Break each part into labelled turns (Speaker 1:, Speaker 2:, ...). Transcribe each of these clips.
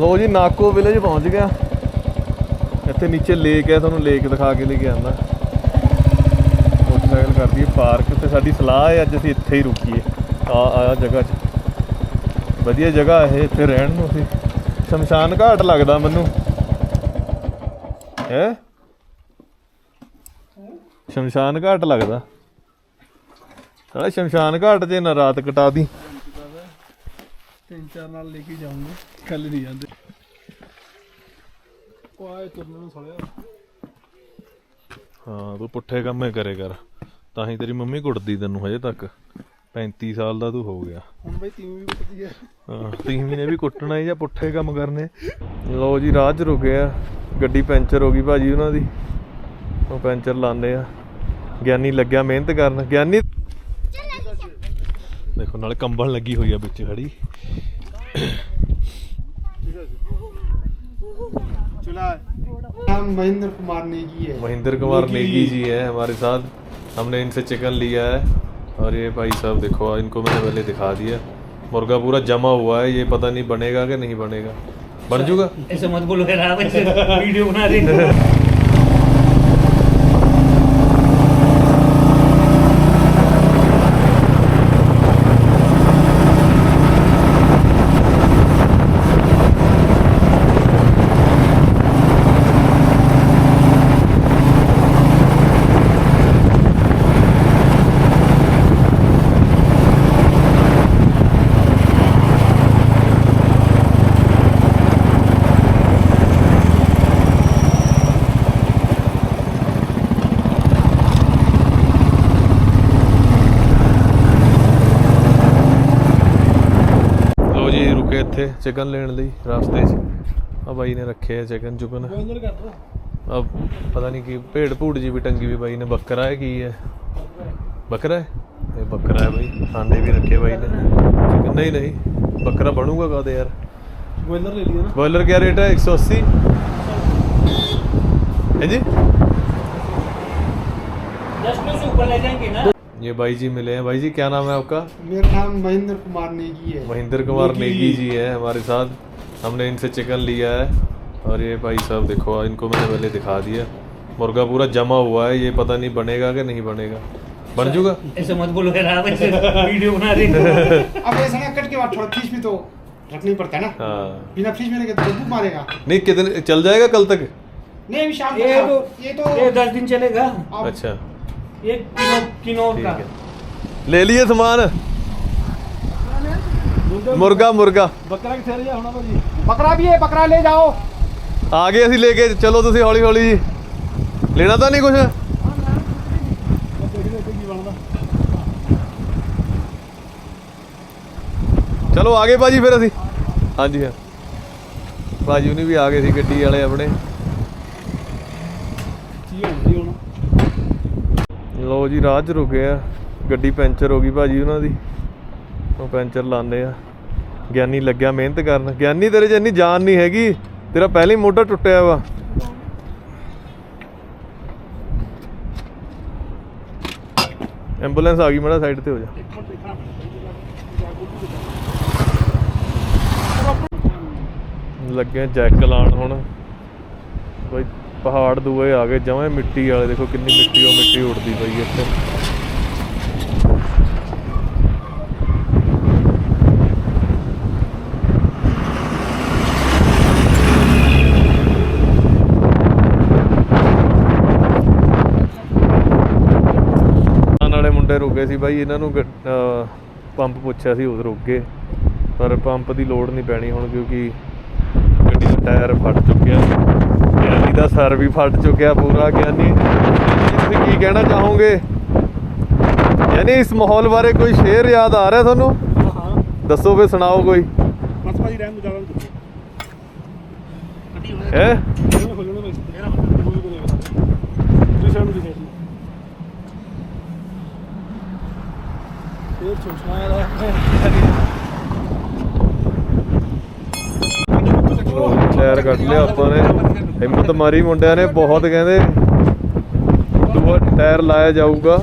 Speaker 1: ਲੋ ਜੀ, NACO village ਪਹੁੰਚ ਗਿਆ। ਇੱਥੇ ਨੀਚੇ ਲੇਕ ਹੈ, ਤੁਹਾਨੂੰ ਲੇਕ ਦਿਖਾ ਕੇ ਲੈ ਕੇ ਆਂਦਾ ਮੋਟਰਸਾਈਕਲ ਕਰਦੀ ਹੈ ਪਾਰਕ ਤੇ ਸਾਡੀ ਸਲਾਹ ਹੈ, ਅੱਜ ਅਸੀਂ ਇੱਥੇ ਹੀ ਰੁਕੀਏ। ਆ ਆ ਜਗ੍ਹਾ 'ਚ। ਵਧੀਆ ਜਗ੍ਹਾ ਇਹ, ਇੱਥੇ ਰਹਿਣ ਨੂੰ ਅਸੀਂ। ਸ਼ਮਸ਼ਾਨ ਘਾਟ ਲੱਗਦਾ ਮੈਨੂੰ। ਹੈ? ਸ਼ਮਸ਼ਾਨ ਘਾਟ ਲੱਗਦਾ। ਸਾਲਾ ਸ਼ਮਸ਼ਾਨ ਘਾਟ 'ਚ ਨਾ ਰਾਤ ਕਟਾ ਦੀ।
Speaker 2: ਤਿੰਨ ਚਾਰ ਨਾਲ ਲੈ ਕੇ ਜਾਊਂਗੇ ਕੱਲ ਨਹੀਂ ਜਾਂਦੇ। ਉਹ ਆਏ ਤੁਰਨ ਨੂੰ ਸੜਿਆ
Speaker 1: ਹਾਂ ਤੂੰ ਪੁੱਠੇ ਕੰਮੇ ਕਰੇ ਕਰ। ਤਾਂ ਹੀ ਤੇਰੀ ਮੰਮੀ ਕੁੱਟਦੀ ਤੈਨੂੰ ਹਜੇ ਤੱਕ। 35 ਸਾਲ ਦਾ ਤੂੰ ਹੋ ਗਿਆ।
Speaker 2: ਹੁਣ ਬਈ ਤੀਵੀਂ ਵੀ ਕੁੱਟਦੀ ਹੈ
Speaker 1: ਹਾਂ ਤੀਵੀਂ ਨੇ ਵੀ ਕੁੱਟਣਾ ਹੀ ਜਾਂ ਪੁੱਠੇ ਕੰਮ ਕਰਨੇ। ਲੋ ਜੀ ਰਾਹ 'ਚ ਰੁਕੇ ਆ। ਗੱਡੀ ਪੈਂਚਰ ਹੋ ਗਈ ਭਾਜੀ ਉਹਨਾਂ ਦੀ। ਉਹ ਪੈਂਚਰ ਲਾਉਂਦੇ ਆ। ਗਿਆਨੀ ਲੱਗਿਆ ਮਿਹਨਤ ਕਰਨ। ਗਿਆਨੀ ਦੇਖੋ ਨਾਲ ਕੰਬਲ ਲੱਗੀ ਹੋਈ ਆ ਵਿੱਚ ਖੜੀ।
Speaker 2: चला नाम महेंद्र कुमार नेगी है।
Speaker 1: महेंद्र कुमार नेगी। जी है हमारे साथ। हमने इनसे चिकन लिया है। और ये भाई साहब देखो इनको मैंने पहले दिखा दिया। मुर्गा पूरा जमा हुआ है। ये पता नहीं बनेगा कि नहीं बनेगा। बन जूगा
Speaker 3: ऐसे मत बोलो वीडियो बना रहे
Speaker 1: ਇੱਥੇ ਚਿਕਨ ਲੈਣ ਲਈ ਰਾਸਤੇ 'ਚ ਆ ਬਾਈ ਨੇ ਰੱਖੇ ਆ ਚਿਕਨ ਚੁਕਨ
Speaker 2: अंदर कर दो
Speaker 1: ਆ ਪਤਾ ਨਹੀਂ ਕੀ ਭੇਡ ਭੂੜ ਜੀ ਵੀ ਟੰਗੀ ਵੀ ਬਾਈ ਨੇ ਬੱਕਰਾ ਹੈ ਕੀ ਹੈ ਬੱਕਰਾ ਹੈ ਇਹ ਬੱਕਰਾ ਹੈ ਬਾਈ ਆਂਡੇ ਵੀ ਰੱਖੇ ਬਾਈ ਨੇ ਚਿਕਨ ਨਹੀਂ ਨਹੀਂ ਬੱਕਰਾ ਬਣੂਗਾ ਕਾਦੇ ਯਾਰ
Speaker 2: बॉयलर ले लिया ना
Speaker 1: बॉयलर क्या रेट है 180 है जी
Speaker 3: दस में से ऊपर ले जाएंगे ना
Speaker 1: ये भाई जी मिले हैं। भाई जी क्या नाम है आपका?
Speaker 2: मेरा नाम महेंद्र कुमार नेगी है।
Speaker 1: महेंद्र कुमार नेगी। जी है हमारे साथ। हमने इनसे चिकन लिया है। और ये भाई साहब देखो इनको मैंने पहले दिखा दिया। मुर्गा पूरा जमा हुआ है। ये पता नहीं बनेगा कि नहीं बनेगा। बन जूगा
Speaker 3: ऐसे मत बोलो यार आप ऐसे वीडियो बना रहे हो
Speaker 2: अब ऐसा ना कट के बाद थोड़ा फ्रिज में तो रखना पड़ता है ना।
Speaker 1: हाँ।
Speaker 2: बिना फ्रिज में रखे तो बदबू मारेगा?
Speaker 1: नहीं कितने चल जाएगा कल तक?
Speaker 2: नहीं शाम
Speaker 3: ये तो
Speaker 2: ये तो
Speaker 3: ये दस दिन चलेगा।
Speaker 1: अच्छा।
Speaker 3: ये किलो किलो
Speaker 1: ठीक
Speaker 3: का
Speaker 1: है ले लिए सामान मुर्गा मुर्गा
Speaker 2: बकरा के ठहर जा होना भाजी बकरा भी है बकरा ले जाओ
Speaker 1: ਆ ਗਏ ਅਸੀਂ ਲੈ ਕੇ ਚਲੋ ਤੁਸੀਂ ਹੌਲੀ ਹੌਲੀ ਜੀ ਲੈਣਾ ਤਾਂ ਨਹੀਂ ਕੁਝ ਚਲੋ ਆ ਗਏ ਭਾਜੀ ਫਿਰ ਅਸੀਂ ਹਾਂਜੀ ਹਾਂ ਭਾਜੀ ਉਹਨੇ ਵੀ ਆ ਗਏ ਸੀ ਗੱਡੀ ਵਾਲੇ ਆਪਣੇ ਲੋ ਜੀ, ਰਾਹ 'ਚ ਰੁਕੇ ਆ। ਗੱਡੀ ਪੈਂਚਰ ਹੋ ਗਈ ਭਾਜੀ ਉਹਨਾਂ ਦੀ। ਉਹ ਪੈਂਚਰ ਲਾਉਂਦੇ ਆ। ਗਿਆਨੀ ਲੱਗਿਆ ਮਿਹਨਤ ਕਰਨ। ਗਿਆਨੀ ਤੇਰੇ 'ਚ ਇੰਨੀ ਜਾਨ ਨਹੀਂ ਹੈਗੀ। ਤੇਰਾ ਪਹਿਲੇ ਹੀ ਮੋਢਾ ਟੁੱਟਿਆ ਵਾ। ਐਂਬੂਲੈਂਸ ਆ ਗਈ ਮੇਰਾ ਸਾਈਡ ਤੇ ਹੋ ਜਾ। ਲੱਗੇ ਜੈਕ ਲਾਣ ਹੁਣ। ਕੋਈ ਪਹਾੜ ਦੂਏ ਆ ਗਏ, ਜਮਾਂ ਮਿੱਟੀ ਵਾਲੇ, ਦੇਖੋ ਕਿੰਨੀ ਮਿੱਟੀ, ਉਹ ਮਿੱਟੀ ਉੱਡਦੀ ਪਈ ਹੈ ਇੱਥੇ। ਆਉਣ ਵਾਲੇ ਮੁੰਡੇ ਰੁਕੇ ਸੀ ਬਾਈ, ਇਹਨਾਂ ਨੂੰ ਗ- ਪੰਪ ਪੁੱਛਿਆ ਸੀ ਉਧਰ ਰੁਕ ਗਏ। ਪਰ ਪੰਪ ਦੀ ਲੋੜ ਨਹੀਂ ਪੈਣੀ ਹੁਣ, ਕਿਉਂਕਿ ਗੱਡੀ ਦਾ ਟਾਇਰ ਫਟ ਚੁੱਕਿਆ। ਗਿਆਨੀ ਦਾ ਸਰ ਵੀ ਫਟ ਚੁੱਕਿਆ ਪੂਰਾ ਗਿਆਨੀ। ਤੁਸੀਂ ਕੀ ਕਹਿਣਾ ਚਾਹੋਗੇ? ਯਾਨੀ ਇਸ ਮਾਹੌਲ ਬਾਰੇ ਕੋਈ ਸ਼ੇਰ ਯਾਦ ਆ ਰਿਹਾ ਤੁਹਾਨੂੰ?
Speaker 2: ਹਾਂ।
Speaker 1: ਦੱਸੋ ਫੇ ਸੁਣਾਓ ਕੋਈ।
Speaker 2: ਬਸ ਭਾਜੀ ਰਹਿਣ ਦੋ ਜਾਵਾਂ ਤੁਸੀਂ
Speaker 1: ਹੈ
Speaker 2: ਇਹ ਛੋਟਾ ਵਾਲਾ
Speaker 1: ਟਾਇਰ ਕੱਢ ਲਿਆ ਆਪਾਂ ਨੇ। ਹਿੰਮਤ ਮਾਰੀ ਮੁੰਡਿਆਂ ਨੇ ਬਹੁਤ ਕਹਿੰਦੇ ਦੂਆ ਟਾਇਰ ਲਾਇਆ ਜਾਊਗਾ।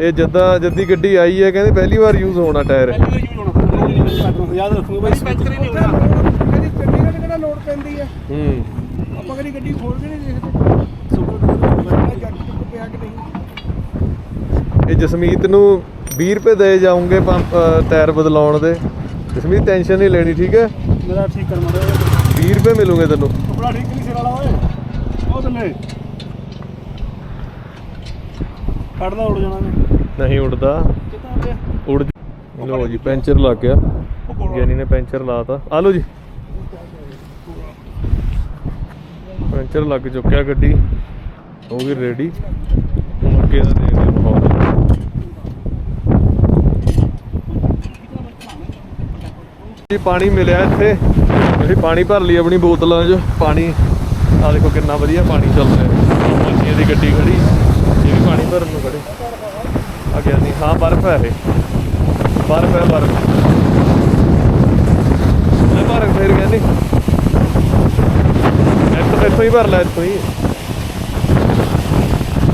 Speaker 1: ਇਹ ਜਦਾਂ ਜੱਦੀ ਗੱਡੀ ਆਈ ਹੈ ਕਹਿੰਦੇ ਪਹਿਲੀ ਵਾਰ ਯੂਜ਼ ਹੋਣਾ ਟਾਇਰ।
Speaker 2: ਪਹਿਲੀ ਵਾਰ ਯੂਜ਼ ਹੋਣਾ। ਲੋੜ ਨਹੀਂ ਪੈਂਦੀ ਪੈਟਰੋਲ ਯਾਦ ਰੱਖੋ ਬਾਈ ਪੈਂਚਰ ਹੀ ਨਹੀਂ ਹੁੰਦਾ ਕਦੀ ਚੰਡੀਗੜ੍ਹ ਕਿਹੜਾ ਲੋੜ ਪੈਂਦੀ ਹੈ?
Speaker 1: ਹੂੰ।
Speaker 2: ਆਪਾਂ ਕਦੀ ਗੱਡੀ ਖੋਲ ਕੇ ਨਹੀਂ ਦੇਖਦੇ। ਸੁਪਰ ਜੱਟ ਟੁੱਟ ਪਿਆ ਕਿ ਨਹੀਂ?
Speaker 1: ਇਹ ਜਸਮੀਤ ਨੂੰ 20 ਰੁਪਏ ਦੇ ਜਾਉਂਗੇ ਪੰਪ ਟਾਇਰ ਬਦਲਾਉਣ ਦੇ। ਜਸਮੀਤ ਟੈਨਸ਼ਨ ਨਹੀਂ ਲੈਣੀ ਠੀਕ ਹੈ?
Speaker 2: ਮੇਰਾ ਠੀਕ ਕਰ ਮਾਰਿਆ
Speaker 1: 20 ਰੁਪਏ ਮਿਲੂਗੇ ਤੈਨੂੰ।
Speaker 2: ਕਪੜਾ ਠੀਕ ਨਹੀਂ ਸਿਰ ਵਾਲਾ ਓਏ। ਉਹ ਥੱਲੇ। ਕੱਢਦਾ ਉੜ ਜਾਣਾ
Speaker 1: ਨਹੀਂ ਉੜਦਾ ਉੜ ਲੋ ਜੀ ਪੈਂਚਰ ਲੱਗ ਗਿਆ ਗਿਆਨੀ ਨੇ ਪੈਂਚਰ ਲਾਤਾ ਆ ਲੋ ਜੀ। ਪੈਂਚਰ ਲੱਗ ਚੁੱਕਿਆ ਗੱਡੀ। ਹੋ ਗਈ ਰੈਡੀ ਹੁਣ ਅੱਗੇ ਦਾ ਦੇਖਦੇ ਹਾਂ ਮਾਹੌਲ ਜੀ, ਪਾਣੀ ਮਿਲਿਆ ਇੱਥੇ। ਅਸੀਂ ਪਾਣੀ ਭਰ ਲਈ ਆਪਣੀ ਬੋਤਲਾਂ 'ਚ। ਪਾਣੀ ਆ ਦੇਖੋ ਕਿੰਨਾ ਵਧੀਆ ਪਾਣੀ ਚੱਲ ਰਿਹਾ। ਮੱਛੀਆਂ ਦੀ ਗੱਡੀ ਖੜੀ। ਇਹ ਵੀ ਪਾਣੀ ਭਰਨ ਨੂੰ ਖੜੇ। ਆ ਗਿਆ ਨਹੀਂ ਹਾਂ, ਬਰਫ਼ ਹੈ ਇਹ। ਬਰਫ਼ ਹੈ, ਬਰਫ਼। ਮੈਂ ਬਰਫ਼ ਫੇਰ ਗਿਆ ਨਹੀਂ ਇੱਥੋਂ ਇੱਥੋਂ ਹੀ ਭਰ ਲੈ, ਇੱਥੋਂ ਹੀ।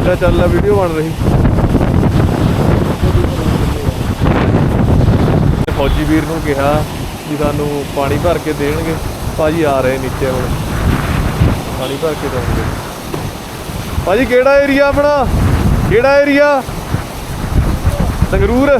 Speaker 1: ਲੈ ਚੱਲ ਲੈ ਵੀਡੀਓ ਬਣ ਰਹੀ। ਫੌਜੀ ਵੀਰ ਨੂੰ ਕਿਹਾ। ਵੀ ਸਾਨੂੰ ਪਾਣੀ ਭਰ ਕੇ ਦੇਣਗੇ। ਭਾਜੀ ਆ ਰਹੇ ਨੀਚੇ ਹੁਣ। ਪਾਣੀ ਭਰ ਕੇ ਦੇਣਗੇ। ਭਾਜੀ ਕਿਹੜਾ ਏਰੀਆ ਆਪਣਾ? ਕਿਹੜਾ ਏਰੀਆ ਸੰਗਰੂਰ।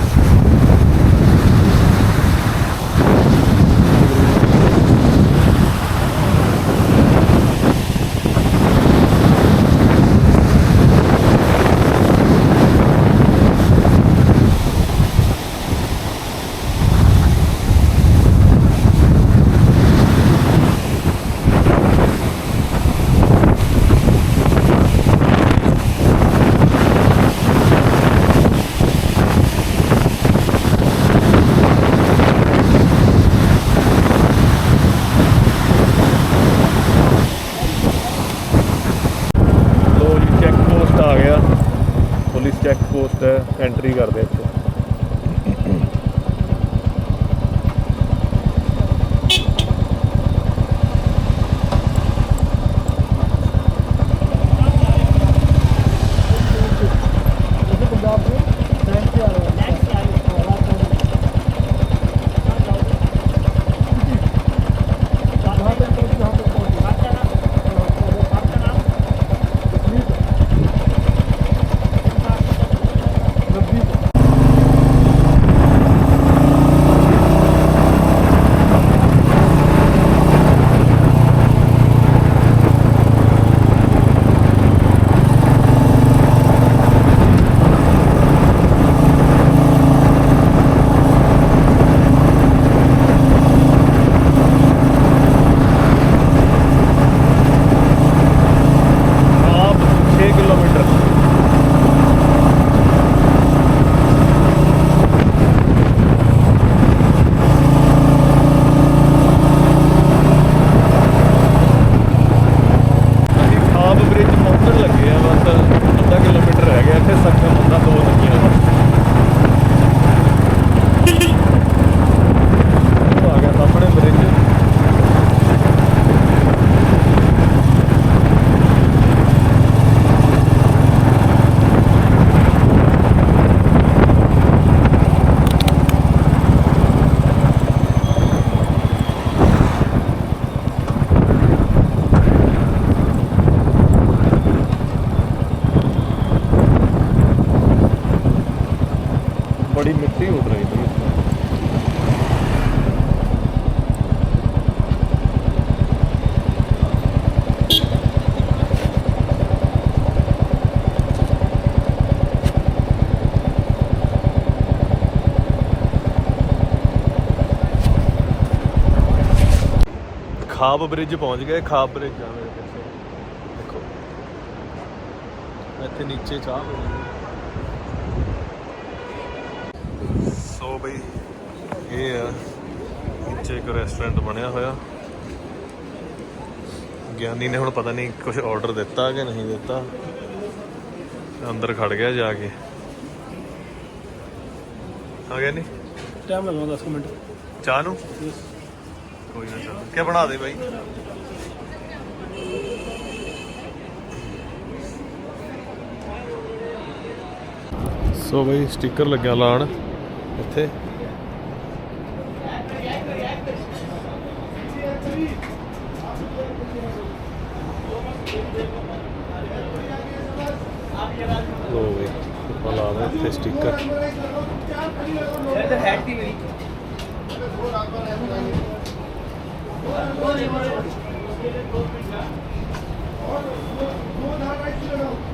Speaker 1: ਖਾਬ ਬ੍ਰਿਜ ਪਹੁੰਚ ਗਏ ਖਾਬ ਬ੍ਰਿਜ ਆ ਮੇਰੇ ਪਿੱਛੇ। ਦੇਖੋ। ਇੱਥੇ ਨੀਚੇ ਚਾਹ ਬਣੀ ਸੋ ਬਈ ਇਹ ਆ ਨੀਚੇ ਇੱਕ ਰੈਸਟੋਰੈਂਟ ਬਣਿਆ ਹੋਇਆ। ਗਿਆਨੀ ਨੇ ਹੁਣ ਪਤਾ ਨਹੀਂ ਕੁਝ ਆਰਡਰ ਦਿੱਤਾ ਕਿ ਨਹੀਂ ਦਿੱਤਾ। ਅੰਦਰ ਖੜ ਗਿਆ ਜਾ ਕੇ। ਆ ਗਿਆ ਨਹੀਂ
Speaker 2: ਟਾਈਮ ਲੱਗਣਾ 10 ਮਿੰਟ।
Speaker 1: ਚਾਹ ਨੂੰ? ਕੋਈ ਨਾ ਚੱਲ। ਕੀ ਬਣਾ ਦੇ ਬਾਈ? ਸੋ ਬਈ ਸਟicker ਲੱਗਿਆ ਲਾਣ ਇੱਥੇ। ਲੋ ਵੀ ਆਪਾਂ ਲਾ ਦੇ ਇੱਥੇ ਸਟicker। 뭐 하나 있으려면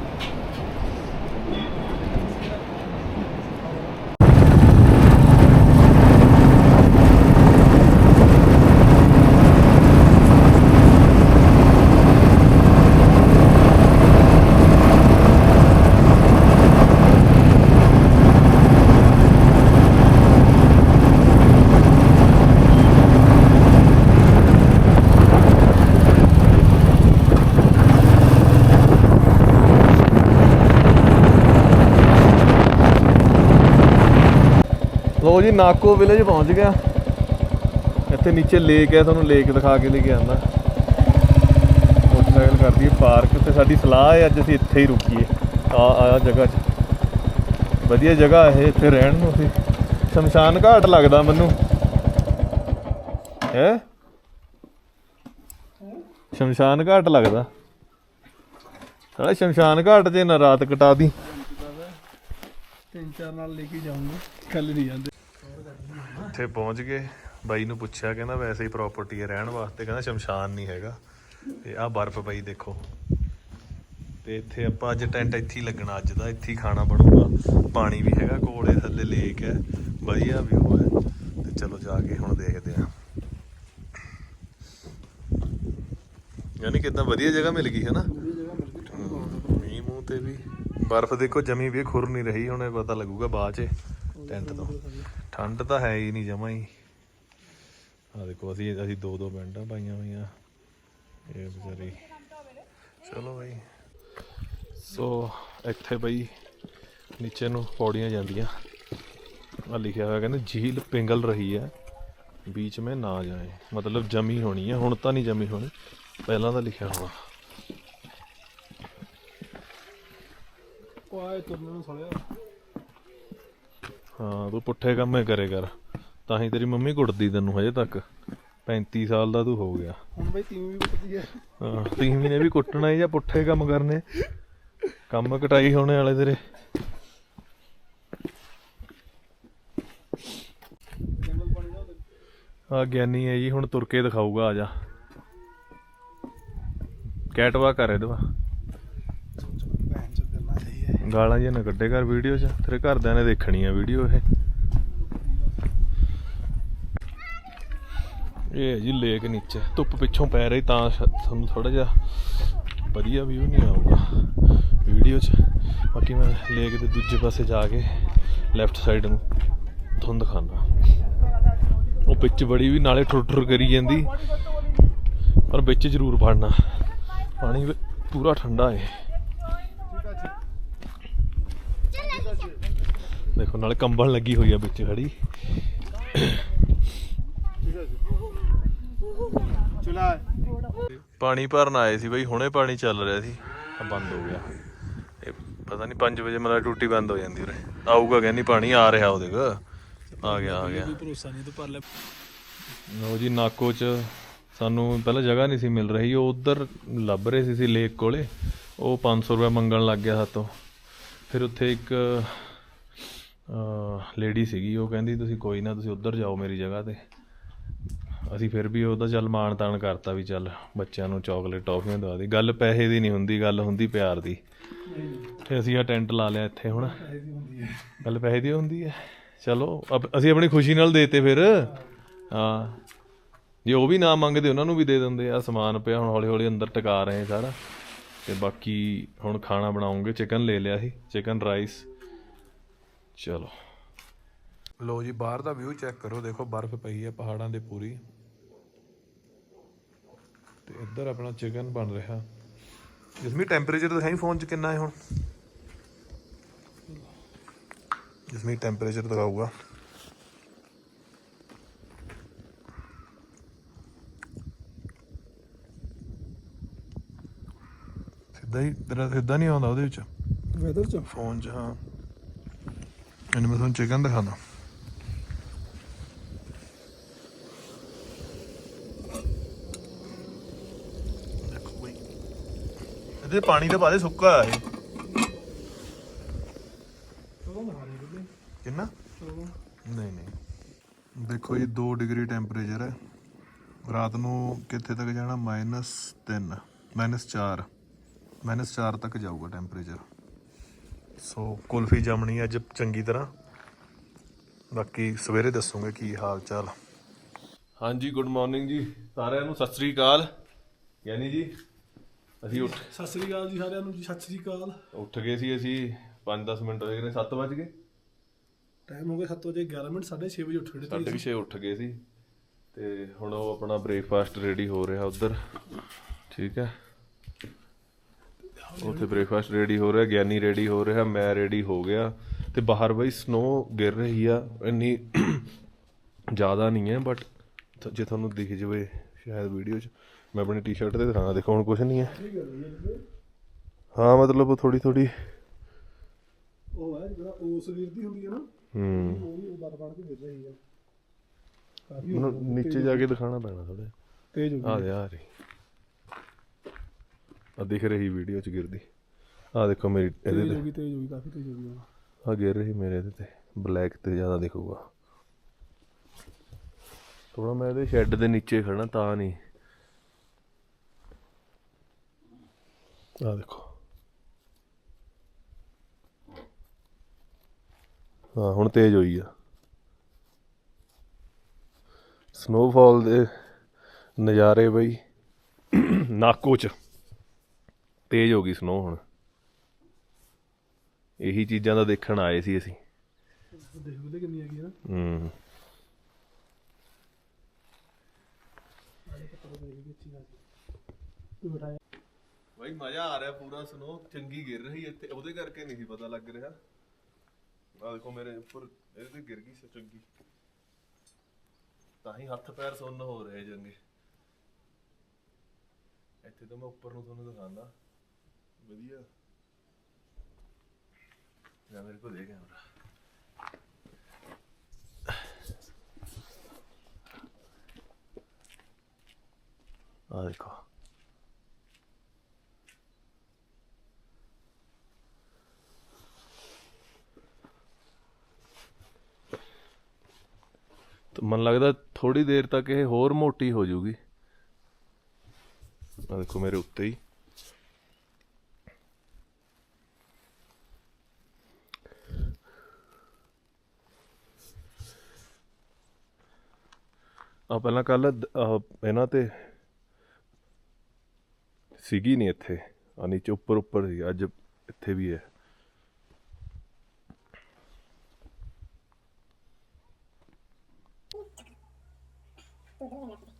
Speaker 1: ਲੋ ਜੀ, ਨਾਕੋ ਵਿਲੇਜ ਪਹੁੰਚ ਗਿਆ। ਇੱਥੇ ਨੀਚੇ ਲੇਕ ਹੈ, ਤੁਹਾਨੂੰ ਲੇਕ ਦਿਖਾ ਕੇ ਲੈ ਕੇ ਆਂਦਾ ਮੋਟਰਸਾਈਕਲ ਕਰਦੀ ਹੈ ਪਾਰਕ ਤੇ ਸਾਡੀ ਸਲਾਹ ਹੈ, ਅੱਜ ਅਸੀਂ ਇੱਥੇ ਹੀ ਰੁਕੀਏ। ਆ ਆ ਜਗ੍ਹਾ 'ਚ। ਵਧੀਆ ਜਗ੍ਹਾ ਇਹ, ਇੱਥੇ ਰਹਿਣ ਨੂੰ ਅਸੀਂ। ਸ਼ਮਸ਼ਾਨ ਘਾਟ ਲੱਗਦਾ ਮੈਨੂੰ। ਹੈ? ਸ਼ਮਸ਼ਾਨ ਘਾਟ ਲੱਗਦਾ। ਸਾਲਾ ਸ਼ਮਸ਼ਾਨ ਘਾਟ 'ਚ ਨਾ ਰਾਤ ਕਟਾ ਦੀ।
Speaker 2: ਤਿੰਨ ਚਾਰ ਨਾਲ ਲੈ ਕੇ ਜਾਊਂਗੇ ਕੱਲ ਨਹੀਂ ਜਾਂਦੇ।
Speaker 1: ਇੱਥੇ ਪਹੁੰਚ ਗਏ। ਬਾਈ ਨੂੰ ਪੁੱਛਿਆ, ਕਹਿੰਦਾ ਵੈਸੇ ਹੀ ਪ੍ਰਾਪਰਟੀ ਹੈ ਰਹਿਣ ਵਾਸਤੇ। ਕਹਿੰਦਾ ਸ਼ਮਸ਼ਾਨ ਨਹੀਂ ਹੈਗਾ। ਤੇ ਆਹ ਬਰਫ਼ ਪਈ ਦੇਖੋ। ਤੇ ਇੱਥੇ ਆਪਾਂ ਅੱਜ ਟੈਂਟ ਇੱਥੇ ਹੀ ਲੱਗਣਾ ਅੱਜ ਦਾ। ਇੱਥੇ ਹੀ ਖਾਣਾ ਬਣੂਗਾ। ਪਾਣੀ ਵੀ ਹੈਗਾ ਕੋਲੇ ਥੱਲੇ ਲੇਕ ਹੈ। ਵਧੀਆ ਵਿਊ ਹੈ। ਤੇ ਚਲੋ ਜਾ ਕੇ ਹੁਣ ਦੇਖਦੇ ਹਾਂ। ਯਾਨੀ ਕਿਦਾਂ ਵਧੀਆ ਜਗ੍ਹਾ ਮਿਲ ਗਈ ਹੈ ਨਾ। ਮੀਂਹ ਮੂੰਹ ਤੇ ਵੀ। ਬਰਫ਼ ਦੇਖੋ, ਜਮੀ ਵੀ ਖੁਰ ਨਹੀਂ ਰਹੀ ਹੁਣ ਇਹ ਪਤਾ ਲੱਗੂਗਾ ਬਾਅਦ ਚ। ਟੈਂਟ ਤੋਂ ਠੰਡ ਤਾਂ ਹੈ ਹੀ ਨਹੀਂ ਜਮਾ ਹੀ ਆ ਦੇਖੋ ਅਸੀਂ ਅਸੀਂ ਦੋ ਦੋ ਬੈਂਡਾਂ ਪਾਈਆਂ ਹੋਈਆਂ ਇਹ ਵਿਚਾਰੀ ਚਲੋ ਬਾਈ ਸੋ ਇੱਥੇ ਬਈ ਨੀਚੇ ਨੂੰ ਪੌੜੀਆਂ ਜਾਂਦੀਆਂ ਆ ਲਿਖਿਆ ਹੋਇਆ ਕਹਿੰਦੇ ਝੀਲ ਪਿੰਗਲ ਰਹੀ ਹੈ बीच में ना जाए मतलब जमी होनी है ਹੁਣ ਤਾਂ ਨਹੀਂ ਜਮੀ ਹੋਣੀ ਪਹਿਲਾਂ ਤਾਂ ਲਿਖਿਆ ਹੋਣਾ
Speaker 2: ਉਹ ਆਏ ਤੁਰਨ ਨੂੰ ਸੜਿਆ
Speaker 1: ਹਾਂ ਤੂੰ ਪੁੱਠੇ ਕੰਮੇ ਕਰੇ ਕਰ। ਤਾਂ ਹੀ ਤੇਰੀ ਮੰਮੀ ਕੁੱਟਦੀ ਤੈਨੂੰ ਹਜੇ ਤੱਕ। 35 ਸਾਲ ਦਾ ਤੂੰ ਹੋ ਗਿਆ।
Speaker 2: ਹੁਣ ਬਈ ਤੀਵੀਂ ਵੀ ਕੁੱਟਦੀ ਹੈ
Speaker 1: ਹਾਂ ਤੀਵੀਂ ਨੇ ਵੀ ਕੁੱਟਣਾ ਹੀ ਜਾਂ ਪੁੱਠੇ ਕੰਮ ਕਰਨੇ? ਕੰਮ ਕਟਾਈ ਹੋਣੇ ਵਾਲੇ ਤੇਰੇ। ਆ ਗਿਆਨੀ ਹੈ ਜੀ ਹੁਣ ਤੁਰ ਕੇ ਦਿਖਾਊਗਾ ਆ ਜਾ। ਕੈਟਵਾ ਕਰ ਇਹਦੇ ਵਾ। ਗਾਲਾਂ ਜਿਹਾ ਨਾ ਕੱਢੇ ਕਰ ਵੀਡੀਓ 'ਚ, ਤੇਰੇ ਘਰਦਿਆਂ ਨੇ ਦੇਖਣੀ ਆ ਵੀਡੀਓ ਇਹ। ਇਹ ਹੈ ਜੀ ਲੇਕ ਨੀਚੇ, ਧੁੱਪ ਪਿੱਛੋਂ ਪੈ ਰਹੀ ਤਾਂ ਸ਼ਾ- ਤੁਹਾਨੂੰ ਥੋੜਾ ਜਿਹਾ ਵਧੀਆ ਵਿਊ ਨਹੀਂ ਆਊਗਾ ਵੀਡੀਓ 'ਚ। ਬਾਕੀ ਮੈਂ ਲੇਕ ਦੇ ਦੂਜੇ ਪਾਸੇ ਜਾ ਕੇ ਲੈਫਟ ਸਾਈਡ ਨੂੰ ਤੁਹਾਨੂੰ ਦਿਖਾਣਾ ਉਹ ਵਿੱਚ ਬੜੀ ਵੀ ਨਾਲੇ ਠੁਰ ਠੁਰ ਕਰੀ ਜਾਂਦੀ, ਪਰ ਵਿੱਚ ਜ਼ਰੂਰ ਵੜਨਾ। ਪਾਣੀ ਪੂਰਾ ਠੰਡਾ ਹੈ ਦੇਖੋ, ਨਾਲੇ ਕੰਬਲ ਲੱਗੀ ਹੋਈ ਆ ਵਿੱਚ ਖੜੀ।
Speaker 2: ਚੁਲਾ
Speaker 1: ਪਾਣੀ ਭਰਨ ਆਏ ਸੀ ਬਈ, ਹੁਣੇ ਪਾਣੀ ਚੱਲ ਰਿਹਾ ਸੀ। ਆ ਬੰਦ ਹੋ ਗਿਆ। ਇਹ ਪਤਾ ਨਹੀਂ 5 ਵਜੇ ਮੇਰਾ ਟੂਟੀ ਬੰਦ ਹੋ ਜਾਂਦੀ ਉਰੇ। ਆਊਗਾ ਕਹਿੰਦੀ ਪਾਣੀ, ਆ ਰਿਹਾ ਉਹਦੇ ਕੋ ਆ ਗਿਆ ਆ ਗਿਆ।
Speaker 2: ਕੋਈ ਭਰੋਸਾ ਨਹੀਂ ਤੂੰ ਪਰ ਲੈ
Speaker 1: ਲਓ ਜੀ, ਨਾਕੋ ਚ ਸਾਨੂੰ ਪਹਿਲਾਂ ਜਗ੍ਹਾ ਨਹੀਂ ਸੀ ਮਿਲ ਰਹੀ। ਉਹ ਉਧਰ ਲੱਭ ਰਹੇ ਸੀ ਸੀ ਲੇਕ ਕੋਲੇ। ਉਹ 500 ਰੁਪਏ ਮੰਗਣ ਲੱਗ ਗਿਆ ਸਾਤੋਂ। ਫਿਰ ਉੱਥੇ ਇੱਕ ਲੇਡੀ ਸੀਗੀ, ਉਹ ਕਹਿੰਦੀ, ਤੁਸੀਂ ਕੋਈ ਨਾ, ਤੁਸੀਂ ਉੱਧਰ ਜਾਓ ਮੇਰੀ ਜਗ੍ਹਾ ਤੇ। ਅਸੀਂ ਫਿਰ ਵੀ ਉਹਦਾ ਚੱਲ ਮਾਣ ਤਾਣ ਕਰਤਾ ਵੀ ਚੱਲ ਬੱਚਿਆਂ ਨੂੰ ਚਾਕਲੇਟ ਟੌਫੀਆਂ ਦਵਾ ਦੀ। ਗੱਲ ਪੈਸੇ ਦੀ ਨਹੀਂ ਹੁੰਦੀ, ਗੱਲ ਹੁੰਦੀ ਪਿਆਰ ਦੀ। ਤੇ ਅਸੀਂ ਆ ਟੈਂਟ ਲਾ ਲਿਆ ਇੱਥੇ ਹੁਣ। ਗੱਲ ਪੈਸੇ ਦੀ ਹੁੰਦੀ ਹੈ। ਚਲੋ, ਅਬ- ਅਸੀਂ ਆਪਣੀ ਖੁਸ਼ੀ ਨਾਲ ਦੇਤੇ ਫਿਰ। ਹਾਂ। ਜੇ ਉਹ ਵੀ ਨਾ ਮੰਗਦੇ, ਉਹਨਾਂ ਨੂੰ ਵੀ ਦੇ ਦਿੰਦੇ ਆ। ਸਮਾਨ ਪਿਆ, ਹੁਣ ਹੌਲੀ ਹੌਲੀ ਅੰਦਰ ਟਿਕਾ ਰਹੇ ਸਾਰਾ। ਤੇ ਬਾਕੀ ਹੁਣ ਖਾਣਾ ਬਣਾਉਂਗੇ। ਚਿਕਨ ਲੈ ਲਿਆ ਸੀ। ਚਿਕਨ ਰਾਈਸ ਚਲੋ। ਲੋ ਜੀ ਬਾਹਰ ਦਾ ਵਿਊ ਚੈੱਕ ਕਰੋ ਦੇਖੋ ਬਰਫ਼ ਪਈ ਹੈ ਪਹਾੜਾਂ ਦੇ ਪੂਰੀ। ਤੇ ਇੱਧਰ ਆਪਣਾ ਚਿਕਨ ਬਣ ਰਿਹਾ। ਜਿਸਮੀ ਟੈਂਪਰੇਚਰ ਦਿਖਾਈ ਫੋਨ 'ਚ ਕਿੰਨਾ ਹੈ ਹੁਣ? ਜਿਸਮੀ ਟੈਂਪਰੇਚਰ ਦਿਖਾਊਗਾ। ਸਿੱਧਾ ਹੀ ਤੇਰਾ ਸਿੱਧਾ ਨਹੀਂ ਆਉਂਦਾ ਉਹਦੇ ਵਿੱਚ?
Speaker 2: ਵੈਦਰ ਚ?
Speaker 1: ਫੋਨ 'ਚ ਹਾਂ। ਇਹਨੇ ਮੈਂ ਤੁਹਾਨੂੰ ਚਿਕਨ ਦਿਖਾਣਾ ਇਹਦੇ ਪਾਣੀ ਦਾ ਬਾਅਦ ਸੁੱਕਾ ਆ ਇਹ। ਕਿੰਨਾ? ਨਹੀਂ ਨਹੀਂ। ਦੇਖੋ ਇਹ 2 ਡਿਗਰੀ ਟੈਂਪਰੇਚਰ ਹੈ। ਰਾਤ ਨੂੰ ਕਿੱਥੇ ਤੱਕ ਜਾਣਾ? -3 -4 -4 ਤੱਕ ਜਾਊਗਾ ਟੈਂਪਰੇਚਰ। ਸੋ ਕੁਲਫੀ ਜਮਣੀ ਅੱਜ ਚੰਗੀ ਤਰ੍ਹਾਂ। ਬਾਕੀ ਸਵੇਰੇ ਦੱਸੂਗੇ ਕੀ ਹਾਲ ਚਾਲ। ਹਾਂਜੀ ਗੁੱਡ ਮਾਰਨਿੰਗ ਜੀ। ਸਾਰਿਆਂ ਨੂੰ ਸਤਿ ਸ੍ਰੀ ਅਕਾਲ। ਯਾਨੀ ਜੀ ਅਸੀਂ ਉੱਠ
Speaker 2: ਸਤਿ ਸ੍ਰੀ ਅਕਾਲ ਜੀ ਸਾਰਿਆਂ ਨੂੰ ਜੀ ਸਤਿ ਸ੍ਰੀ ਅਕਾਲ।
Speaker 1: ਉੱਠ ਗਏ ਸੀ ਅਸੀਂ 5-10 ਮਿੰਟ ਹੋਏ ਨੇ 7 ਵਜ ਗਏ।
Speaker 2: ਟਾਈਮ ਹੋ ਗਿਆ 7 ਵਜੇ 11 ਮਿੰਟ 6:30 ਵਜੇ ਉੱਠ
Speaker 1: ਸਾਢੇ ਕੁ ਛੇ ਉੱਠ ਗਏ ਸੀ। ਤੇ ਹੁਣ ਉਹ ਆਪਣਾ ਬ੍ਰੇਕਫਾਸਟ ਰੈਡੀ ਹੋ ਰਿਹਾ ਉਧਰ। ਠੀਕ ਹੈ। ਉੱਥੇ ਬ੍ਰੇਕਫਾਸਟ ਰੈਡੀ ਹੋ ਰਿਹਾ ਗਿਆਨੀ ਰੈਡੀ ਹੋ ਰਿਹਾ ਮੈਂ ਰੈਡੀ ਹੋ ਗਿਆ ਤੇ ਬਾਹਰ ਬਈ ਸਨੋ ਗਿਰ ਰਹੀ ਆ ਇੰਨੀ ਜ਼ਿਆਦਾ ਨਹੀਂ ਹੈ ਬਟ ਜੇ ਤੁਹਾਨੂੰ ਦਿਖ ਜਵੇ ਸ਼ਾਇਦ ਵੀਡੀਓ 'ਚ ਮੈਂ ਆਪਣੀ ਟੀ-ਸ਼ਰਟ ਤੇ ਦਿਖਾਣਾ ਦੇਖੋ ਹੁਣ ਕੁਝ ਨਹੀਂ ਹੈ। ਹਾਂ ਮਤਲਬ ਥੋੜੀ ਥੋੜੀ
Speaker 2: ਉਹ ਹੈ ਜਿਹੜਾ ਉਸ ਵੀਰ ਦੀ ਹੁੰਦੀ ਹੈ ਨਾ
Speaker 1: ਹੂੰ।
Speaker 2: ਉਹ ਵੀ ਬਾਰ ਬਾਰ ਕੇ ਗਿਰ ਰਹੀ ਹੈ। ਕਾਫੀ
Speaker 1: ਮੈਨੂੰ ਨੀਚੇ ਜਾ ਕੇ ਦਿਖਾਣਾ ਪੈਣਾ ਥੋੜਾ
Speaker 2: ਤੇਜ਼ ਹੋ
Speaker 1: ਆ
Speaker 2: ਗਈ
Speaker 1: ਦੇ ਆ ਰਹੀ। ਆ ਦਿਖ ਰਹੀ ਵੀਡੀਓ ਚ ਗਿਰਦੀ। ਆ ਦੇਖੋ ਮੇਰੀ ਇਹਦੇ ਤੇ।
Speaker 2: ਗਈ ਤੇਜ਼ ਹੋ ਗਈ ਕਾਫੀ ਤੇਜ਼ ਹੋ ਗਈ ਉਹ।
Speaker 1: ਆ ਗਿਰ ਰਹੀ ਮੇਰੇ ਇਹਦੇ ਤੇ। ਬਲੈਕ ਤੇ ਜ਼ਿਆਦਾ ਦਿਖੂਗਾ। ਥੋੜਾ ਮੈਂ ਇਹਦੇ ਸ਼ੈੱਡ ਦੇ ਨੀਚੇ ਖੜਾ ਤਾਂ ਨਹੀਂ। ਆ ਦੇਖੋ। ਹਾਂ ਹੁਣ ਤੇਜ਼ ਹੋਈ ਆ। ਸਨੋਫਾਲ ਦੇ ਨਜ਼ਾਰੇ ਬਈ। ਨਾਕੋ ਚ। ਤੇਜ਼ ਹੋ ਗਈ ਸਨੋ ਹੁਣ। ਇਹੀ ਚੀਜ਼ਾਂ ਦਾ ਦੇਖਣ ਆਏ ਸੀ ਅਸੀਂ।
Speaker 2: ਉਹ ਦੇਖ ਉਹਦੇ ਕਿੰਨੀ ਹੈਗੀ ਹੈ ਨਾ।
Speaker 1: ਹੂੰ।
Speaker 2: ਤੂੰ ਬਿਠਾਇਆ
Speaker 1: ਬਾਈ ਮਜ਼ਾ ਆ ਰਿਹਾ ਪੂਰਾ ਸਨੋ ਚੰਗੀ ਗਿਰ ਰਹੀ ਇੱਥੇ ਉਹਦੇ ਕਰਕੇ ਨਹੀਂ ਸੀ ਪਤਾ ਲੱਗ ਰਿਹਾ। ਆ ਦੇਖੋ ਮੇਰੇ ਉੱਪਰ ਇਹਦੇ ਤੇ ਗਿਰ ਗਈ ਸੀ ਚੰਗੀ। ਤਾਂ ਹੀ ਹੱਥ ਪੈਰ ਸੁੰਨ ਹੋ ਰਹੇ ਚੰਗੇ ਇੱਥੇ ਤਾਂ ਮੈਂ ਉੱਪਰ ਨੂੰ ਤੁਹਾਨੂੰ ਦਿਖਾਉਂਦਾ। ਵਧੀਆ। ਜਾਂ ਮੇਰੇ ਕੋਲ ਦੇ ਕੈਮਰਾ। ਆ ਦੇਖੋ। ਤਾਂ ਮਨ ਲੱਗਦਾ ਥੋੜੀ ਦੇਰ ਤੱਕ ਇਹ ਹੋਰ ਮੋਟੀ ਹੋ ਜਾਊਗੀ। ਆ ਦੇਖੋ ਮੇਰੇ ਉੱਤੇ ਹੀ। ਆ ਪਹਿਲਾਂ ਕੱਲ ਇਹਨਾਂ ਤੇ ਸੀਗੀ ਨਹੀਂ ਇੱਥੇ ਆ ਨੀਚੇ ਉੱਪਰ ਉੱਪਰ ਸੀ, ਅੱਜ ਇੱਥੇ ਵੀ ਹੈ
Speaker 4: Itu belum.